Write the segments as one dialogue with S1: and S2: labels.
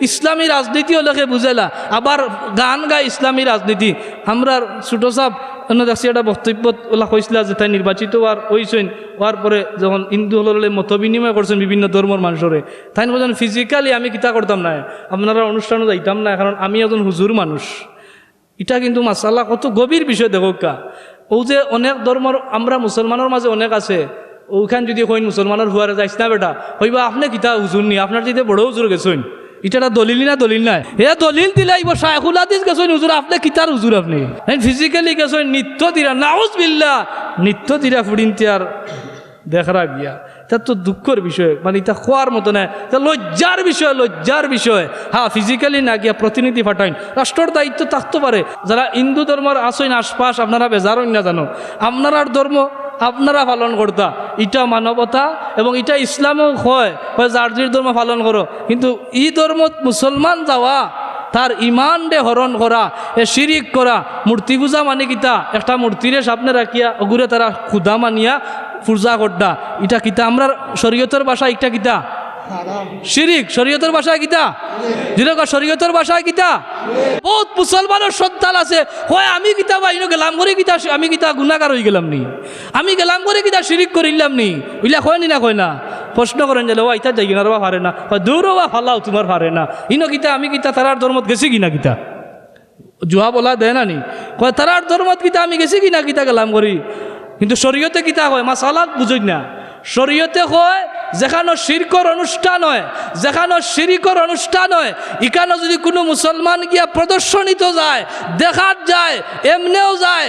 S1: ইসলামী রাজনীতি হলেকে বুঝেলা আবার গান গায় ইসলামী রাজনীতি। আমরা ছোটো সাপ, অন্য দেখছি একটা বক্তব্য ওলা কইসলা যে তাই নির্বাচিত হওয়ার হইছেন হওয়ার পরে যখন হিন্দু হলে মত বিনিময় করছেন বিভিন্ন ধর্মর মানুষরে তাই বলছেন ফিজিক্যালি আমি কিতা করতাম না আপনারা অনুষ্ঠানও যাইতাম না কারণ আমি একজন হুজুর মানুষ এটা কিন্তু মাসাল্লাহ কত গভীর বিষয় দেখো কা। ও যে অনেক ধর্মর আমরা মুসলমানের মাঝে অনেক আছে। ওখান যদি কইন মুসলমানের হুয়ারে যাইস না বেটা হইবা আপনি কিতা হুজুর নি? আপনার যদি বড় হুজুর গেছেন এটা দলিল না, দলিল নাই। এ দলিল দিলে এবার শায়খুল হাদিস গেছেন, হুজুর আপনি, কিতার হুজুর আপনি। ফিজিক্যালি গেছেন, নিত্য দিরা, নাউজ বিল্লা নিত্য দিরা ফুডিন তিয়ার দেখরা গিয়া। এটা তো দুঃখের বিষয় মানে এটা খোয়ার মতো না, এটা লজ্জার বিষয় লজ্জার বিষয়। হ্যাঁ ফিজিক্যালি না গিয়া প্রতিনিধি ফাটাইন রাষ্ট্রের দায়িত্ব থাকতে পারে। যারা হিন্দু ধর্মের আসইন আশপাশ, আপনারা বেজারইন না জানো। আপনার ধর্ম আপনারা পালন করতা। এটা মানবতা এবং এটা ইসলামও হয়। যে ধর্ম পালন করো। কিন্তু ই ধর্ম মুসলমান যাওয়া, তার ইমান দে হরণ করা, এ শিরিক করা, মূর্তি পূজা মানে কিতা, একটা মূর্তিরে সামনে রাখিয়া অগুরে তারা ক্ষুদা মানিয়া, পূজা করডা এটা কিতা আমরা শরীয়তের বাসা এটা কিতা। শিরিক, শরীয়তের ভাষায় কিতা যেরকম শরীয়তের ভাষায় কিতা বহুত মুসলমানের সন্তান আছে। হয় আমি কিতা বা গেলাম করে কিতা আমি কিতা গুণাগার হয়ে গেলাম নি। আমি গেলাম করে কিতা শিরিক করিলাম নি। বুঝলা কয় নি না কয় না? প্রশ্ন করেন যে ও ইতা যাই না বা পারে না? দূর বা ফালাও, তোমার পারে না। ইনো কিতা আমি কিতা তারার ধর্মত গেছি কিনা কিতা জুহা বলা দেয় না নি? কয়, তারার ধর্মত কিতা আমি গেছি কিনা কিতা গেলাম করি। কিন্তু শরীয়তে কিতা হয় মাসালাত বুঝই না। শরীয়তে হয় যেখানে শিরকর অনুষ্ঠান হয়, যেখানে শিরিকর অনুষ্ঠান হয়, এখানে যদি কোনো মুসলমান গিয়া প্রদর্শনীত যায়, দেখাত যায়, এমনেও যায়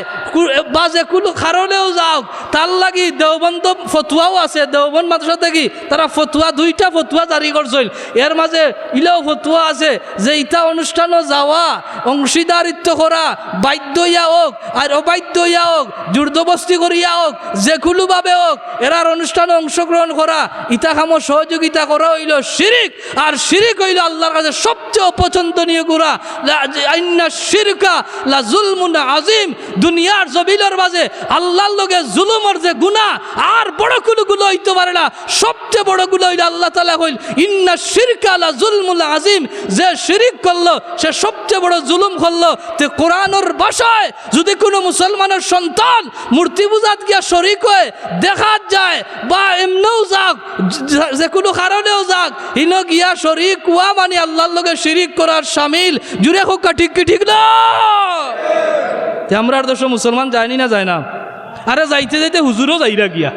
S1: বা যে কোনো কারণেও যাও তার লাগি দেওবন্দ ফতুয়াও আছে দেওবন মাদ্রাসা থেকে তারা ফতুয়া, দুইটা ফতুয়া জারি করছিল। এর মাঝে ইলেও ফতুয়া আছে, যে ইটা অনুষ্ঠানও যাওয়া, অংশীদারিত্ব করা, বাধ্য ইয়া হোক, আর অবাধ্য ইয়া হোক জোরদবস্তি করিয়া হোক, যে কোনোভাবে হোক, এরার অনুষ্ঠানে অংশগ্রহণ করা ইতা কামো সহযোগিতা করা হইল শিরিক, আর শিরিক হইল আল্লাহর কাছে সবচেয়ে অপছন্দনীয় আইন্না শিরকা লা জুলমুন আজিম দুনিয়ার জবিলের মাঝে আল্লাহর লগে জুলুমর যে গুণা আর বড় কোনো গুলো হইতে পারে না। সবচেয়ে বড়গুলো হইল আল্লাহ তালা কইল, ইন্না শিরকা লা জুলমুল আজিম যে শিরিক করল, সে সবচেয়ে বড় জুলুম করল। তে কোরআনের ভাষায় যদি কোনো মুসলমানের সন্তান মূর্তি পূজাত গিয়া শরিক হয়ে দেখা যায়, বা এমনেও যাক যে- কোনো কারণেও যাক। ইন গিয়া শরিক কুয়া মানে আল্লাহর লগে শিরিক করার সামিল। জুড়ে হোক ঠিক কি ঠিক না? আমরা আর দোষ মুসলমান যায়নি না যায় না? আরে যাইতে যাইতে হুজুরও যাইরা গিয়া।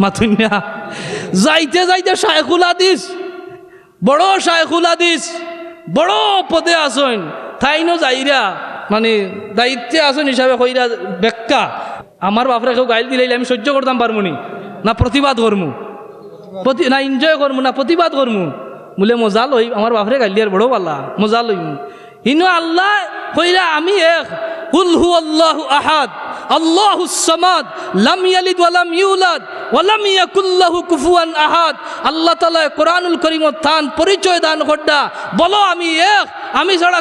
S1: মাথুন না যাইতে যাইতে শায়খুল হাদিস। বড় শায়খুল হাদিস। বড় পদে আসন। তাইনো যাইরা। মানে দায়িত্বে আসন হিসাবে কইরা বেক্কা। আমার বাপরে কেউ গাইল দিলে আমি সহ্য করতাম পারমুনি। না প্রতিবাদ করমু। প্রতি না এনজয় করমু, না প্রতিবাদ করমু। বলে মজা লই আমার বাপরে গালিয়ার বড় পাল্লা মজা লইমু ইনো আল্লাহ কইরা আমি এক হুল হু আল্লাহ আহাদ। লাম আল্লাহ দান আমি আমি ছাড়া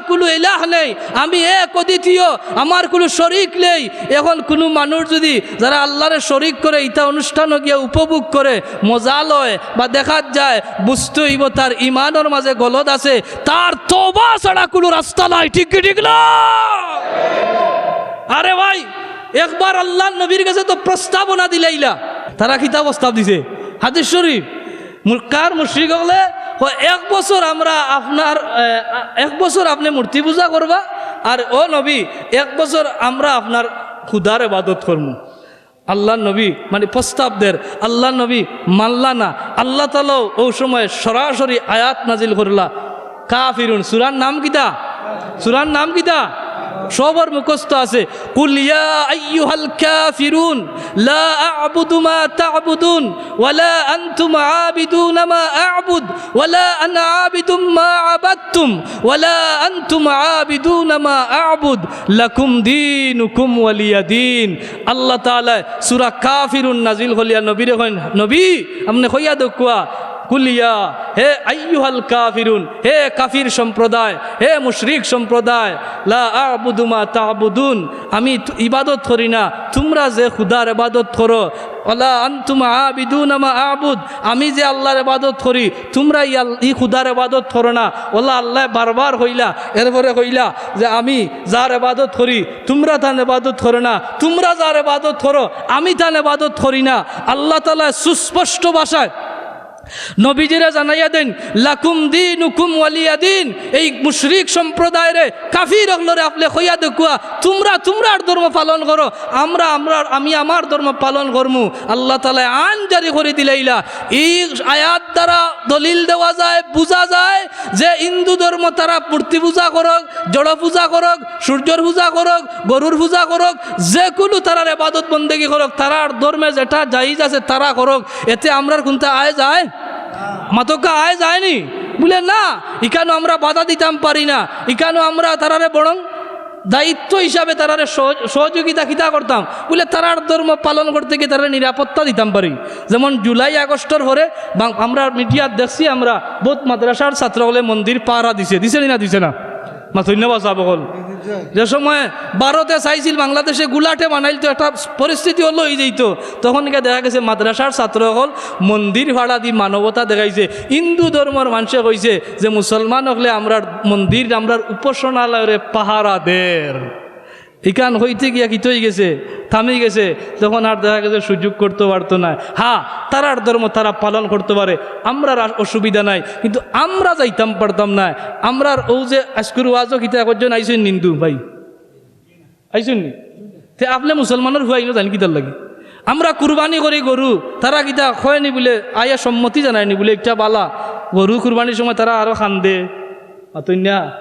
S1: নেই, আমি অদ্বিতীয়, আমার কোনো শরিক নেই। এখন কোনো মানুষ যদি যারা আল্লাহরে শরিক করে ইটা অনুষ্ঠানও গিয়ে উপভোগ করে, মজা লয় বা দেখাত যায় বুঝতে হইব তার ইমানের মাঝে গলদ আছে, তার তোবা ছাড়া কোনো রাস্তা নাই। ঠিক ঠিক আরে ভাই একবার আল্লাহ নবীর কাছে তো প্রস্তাবনা দিলাইলা। তারা কিতা প্রস্তাব দিছে? হাদিস শরীফ। কার মুশ্রিক হলে এক বছর আমরা আপনার এক বছর আপনি মূর্তি পূজা করবা, আর ও নবী, এক বছর আমরা আপনার ক্ষুদার এবাদত করব আল্লাহ নবী মানে প্রস্তাব দের আল্লাহ নবী মানলা না। আল্লাহ তালাও ও সময় সরাসরি আয়াত নাজিল করলা। কাফিরুন, সুরার নাম কিতা? সুরার নাম কিতা? সবার মুখস্থ আছে। কুল ইয়া আইয়ুহাল কাফিরুন, লা আ'বুদু মা তা'বুদুন ওয়ালা আনতুম আবিদুন আ'বুদ ওয়ালা আনা আবিদুম মা আবাদতুম ওয়ালা আ'বুদ, লাকুম দীনুকুম ওয়ালিয়া দীন। আল্লাহ তাআলা সূরা কাফিরুন নাজিল হলিয়া নবীরে কইন, নবী, আমনে কইয়া দকুয়া কুলিয়া হে আইয়ুহাল কাফিরুন, হে কাফির সম্প্রদায়, হে মুশরিক সম্প্রদায়, লা আবুদুমা তাবুদুন, আমি ইবাদত করি না, তোমরা যে খুদার ইবাদত করো ওলা আনতুম আবিদুন আমা আবুদ, আমি যে আল্লাহর ইবাদত করি তোমরা ই খুদার ইবাদত করো না ওলা আল্লাহ বারবার হইলা, এরপরে হইলা যে আমি যার ইবাদত করি, তোমরা তার ইবাদত করো না, তোমরা যার ইবাদত করো, আমি তার ইবাদত করি না। আল্লাহ তালা সুস্পষ্ট ভাষায় নবীজিরা জানাইয়া দেন, লাকুম দিন উকুম ওয়ালিয়া দিন। এই মুশরিক সম্প্রদায়ের কাফির অগলরে আপনি হইয়া দেখুয়া, তোমরা, তোমরার ধর্ম পালন করো, আমরা আমরা, আমি আমার ধর্ম পালন করমু। আল্লাহ তালা আইন জারি করে দিলাইলা। এই আয়াত দ্বারা দলিল দেওয়া যায়, বোঝা যায় যে হিন্দু ধর্ম তারা মূর্তি পূজা করক, জড় পূজা করক, সূর্যর পূজা করক, গরুর পূজা করক যে কোনো তারার এবাদত বন্দেগি করক, তারার ধর্মে যেটা জাইজ আছে তারা করক। এতে আমরার কোনটা আয় যায়? মাতকা আয় যায়নি। বলে, না ইকানো আমরা বাধা দিতাম পারি না। ইকানো আমরা তারারে বরং দায়িত্ব হিসাবে তারারে সহযোগিতা খিতা করতাম। বলে, তারার ধর্ম পালন করতে গিয়ে তারা নিরাপত্তা দিতাম পারি। যেমন জুলাই আগস্টর পরে আমরা মিডিয়াত দেখছি, আমরা বহুত মাদ্রাসার ছাত্র হলে মন্দির পাহারা দিছে। দিছে না দিছে না? মা, ধন্যবাদ সাবকল যে সময় ভারতে চাইছিল বাংলাদেশে গুলাটে বানাইল তো একটা পরিস্থিতি হলো হয়ে যেত তখন গিয়ে দেখা গেছে মাদ্রাসার হল মন্দির ভাড়া দি মানবতা দেখাইছে। হিন্দু ধর্মের মানুষে কইছে যে মুসলমান হলে আমরা মন্দির আমরা উপাসনালয়ের পাহারা দের ইকান হইতে গিয়া কি তৈ গেছে, থামি গেছে তখন আর দেখা গেছে সুযোগ করতে পারতো না। হ্যাঁ তারার ধর্ম তারা পালন করতে পারে আমরা আর অসুবিধা নাই। কিন্তু আমরা যাইতাম পারতাম না। আমরা ও যে আজকুর ওয়াজও কিতা একজন আইসেন নিন্দু, ভাই। আইসেন নি? তে আপনি মুসলমানের হুয়াই না জানি কিতার লাগে? আমরা কুরবানি করি গরু, তারা কিতা খয়নি বলে, আয়া সম্মতি জানায়নি বলে, একটা বালা, গরু কুরবানির সময় তারা আরও খান্দে। আতন্যা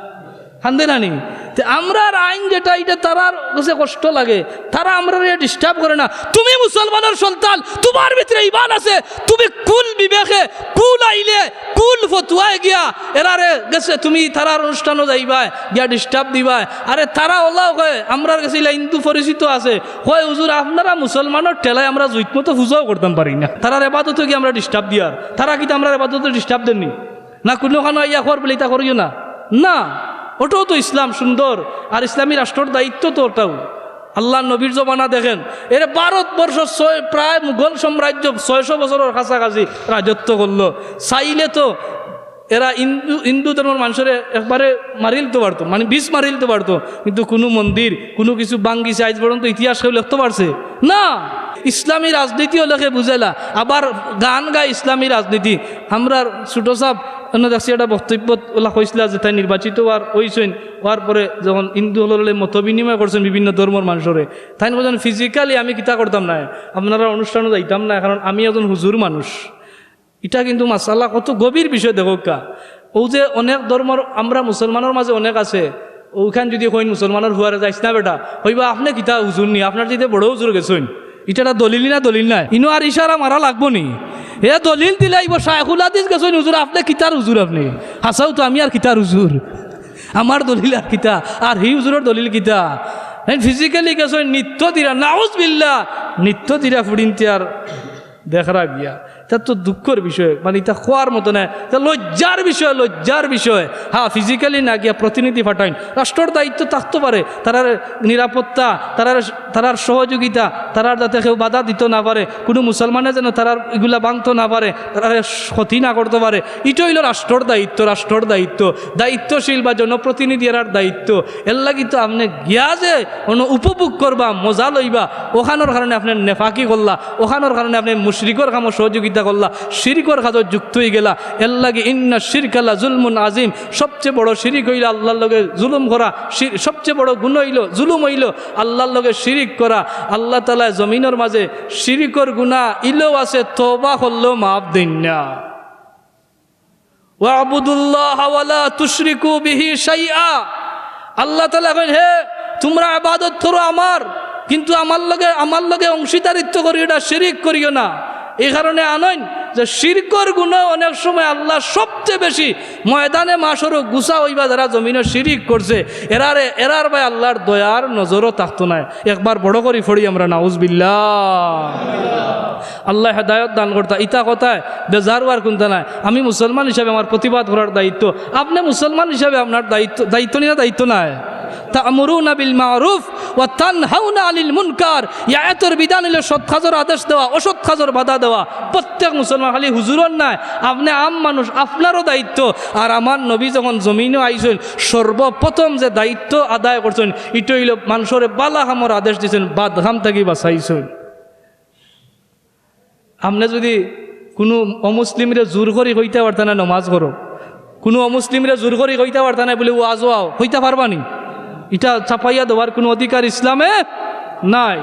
S1: খান্দে নানি তে আমরার আইন যেটা এটা তারার কাছে কষ্ট লাগে। তারা আমরা ডিস্টার্ব করে না। তুমি মুসলমানের সন্তান, তোমার ভিতরে ইমান আছে। তুমি কুল বিবেকে, কুল আইলে কুল ফতুয়ায় গিয়া এরারে গেছে, তুমি তারার অনুষ্ঠানও যাইবা গিয়া ডিস্টার্ব দিবায় আরে তারা ওলাও কয় আমরার কাছে হিন্দু পরিচিত আছে। কয়, হুজুর, আপনারা মুসলমানের ঠেলায় আমরা জুইত মতো পূজাও করতাম পারি না। তারার এবাদত গিয়ে আমরা ডিস্টার্ব দিয়ার তারা কিন্তু আমরা এবাদত ডিস্টার্ব দেননি? না কোনো খানো ইয়া কর বলে ইতা করিও না? না। ওটাও তো ইসলাম সুন্দর। আর ইসলামী রাষ্ট্রর দায়িত্ব তো ওটাও। আল্লাহ নবীর জমানা দেখেন। এর ভারতবর্ষ প্রায় মুঘল সাম্রাজ্য ছয়শো বছরের কাছাকাছি রাজত্ব করল। চাইলে তো এরা হিন্দু হিন্দু ধর্মের মানুষের একবারে মারি দিতে পারতো মানে বিষ মারি দিতে পারতো, কিন্তু কোনো মন্দির, কোনো কিছু বাঙ্গিছে আজ পর্যন্ত ইতিহাস কেউ লিখতে পারছে। না, ইসলামী রাজনীতিও লেখে বুঝাইলা। আবার গান গায় ইসলামী রাজনীতি। আমরা ছোটো সাপ, অন্য দেখছি একটা বক্তব্য ওলা কইসলা যে তাই নির্বাচিত হওয়ার হইছেন, হওয়ার পরে যখন হিন্দু হলে মত বিনিময় করছেন বিভিন্ন ধর্মের মানুষরে, তাই বলছেন ফিজিক্যালি আমি কিতা করতাম না, আপনারা অনুষ্ঠানও যাইতাম না, কারণ আমি একজন হুজুর মানুষ। এটা কিন্তু মাসাল্লাহ কত গভীর বিষয় দেখো কা ও যে অনেক ধর্মর আমরা মুসলমানের মাঝে অনেক আছে। ওখান যদি কইন মুসলমানের হুয়ারে যাইস না বেটা, হইবা আপনি কিতা হুজুর নি আপনার যদি বড় হুজুর গেছেন এটা দলিল না দলিল নাই? ইনো আর ইশারা মারা লাগবো নি? এ দলিল দিলে আইব শায়খুল হাদিস গেছেন হুজুর আপনি কিতার হুজুর আপনি? হাসাও তো আমি আর কিতার হুজুর আমার দলিল আর কিতা আর হি হুজুরের দলিল কিতা। ফিজিক্যালি গেছেন নিত্য দিরা নাউজ বিল্লা নিত্য দিরা ফুড়িনতে আর দেখরা গিয়া। এটা তো দুঃখের বিষয়। মানে এটা খোয়ার মতো না। এটা লজ্জার বিষয় লজ্জার বিষয়। হ্যাঁ ফিজিক্যালি না গিয়া প্রতিনিধি ফাটাইন। রাষ্ট্রের দায়িত্ব থাকতে পারে। তারার নিরাপত্তা, তারার তারার সহযোগিতা, তারার যাতে কেউ বাধা দিতে না পারে, কোনো মুসলমানে যেন তারার এগুলা ভাঙতে না পারে তারা ক্ষতি না করতে পারে। এটা হইল রাষ্ট্রের দায়িত্ব রাষ্ট্রের দায়িত্ব। দায়িত্বশীল বা জনপ্রতিনিধি এরার দায়িত্ব। এর লাগি তো আপনি গিয়া যে অন্য উপভোগ করবা, মজা লইবা, ওখানোর কারণে আপনি নেফাকি করলা, ওখানোর কারণে আপনি মুশরিকর কামো সহযোগিতা করলা, শিরিকর কাজত যুক্ত হয়ে গেলা। এর লাগে ইন্না শিরকাল্লা জুলমুন আজিম সবচেয়ে বড় শিরিক হইল আল্লাহর লগে জুলুম করা। সবচেয়ে বড় গুণ হইল জুলুম হইল আল্লাহর লগে শিরিক করা। আল্লাহ তালা জমিনের মাঝে শিরিকর গুণা ইলেও আছে তোবা করলেও মাপ দিন না। আল্লাহ কইন হে, তোমরা ইবাদত করো আমার, কিন্তু আমার লগে আমার লগে অংশীদারিত্ব করিও না, শিরিক করিও না। এই কারণে আনইন যে শিরকর গুণ অনেক সময় আল্লাহ সবচেয়ে বেশি ময়দানে মাসরও গুসা হইবা যারা জমিনে শিরিক করছে, এরারে, এরার ভাই আল্লাহর দয়ার নজরও থাকতো না। একবার বড় করি ফড়ি আমরা নাউজবিল্লা আল্লাহ হেদায়ত দান করতা। ইতা কথায় বেজারওয়ার কোনটা নাই। আমি মুসলমান হিসাবে আমার প্রতিবাদ করার দায়িত্ব। আপনি মুসলমান হিসাবে আপনার দায়িত্ব দায়িত্ব নিয়ে দায়িত্ব নাই। তামরুনা বিল মারুফ ওয়া তান হাউনা আলিল মুনকার ইয়াতর বিধান হলো সৎ আদেশ দেওয়া, অসৎ কাজের বাধা দেওয়া। প্রত্যেক মুসলমান খালি হুজুরর নাই, আপনি আম মানুষ, আপনারও দায়িত্ব। আর আমার নবী যখন জমিনও আইসেন সর্বপ্রথম যে দায়িত্ব আদায় করছেন, ইটো হইল মানুষের বালা হামর আদেশ দিয়েছেন বাদঘাম থাকি বাঁচাইছেন আপনি যদি কোনো অমুসলিমরে জোর করি হইতে পারতা না, নমাজ করো। কোনো অমুসলিমরে জোর করি হইতে পারতা না, বলে ও আজও হইতে পারবানি এটা চাপাইয়া দেওয়ার কোনো অধিকার ইসলামে নাই।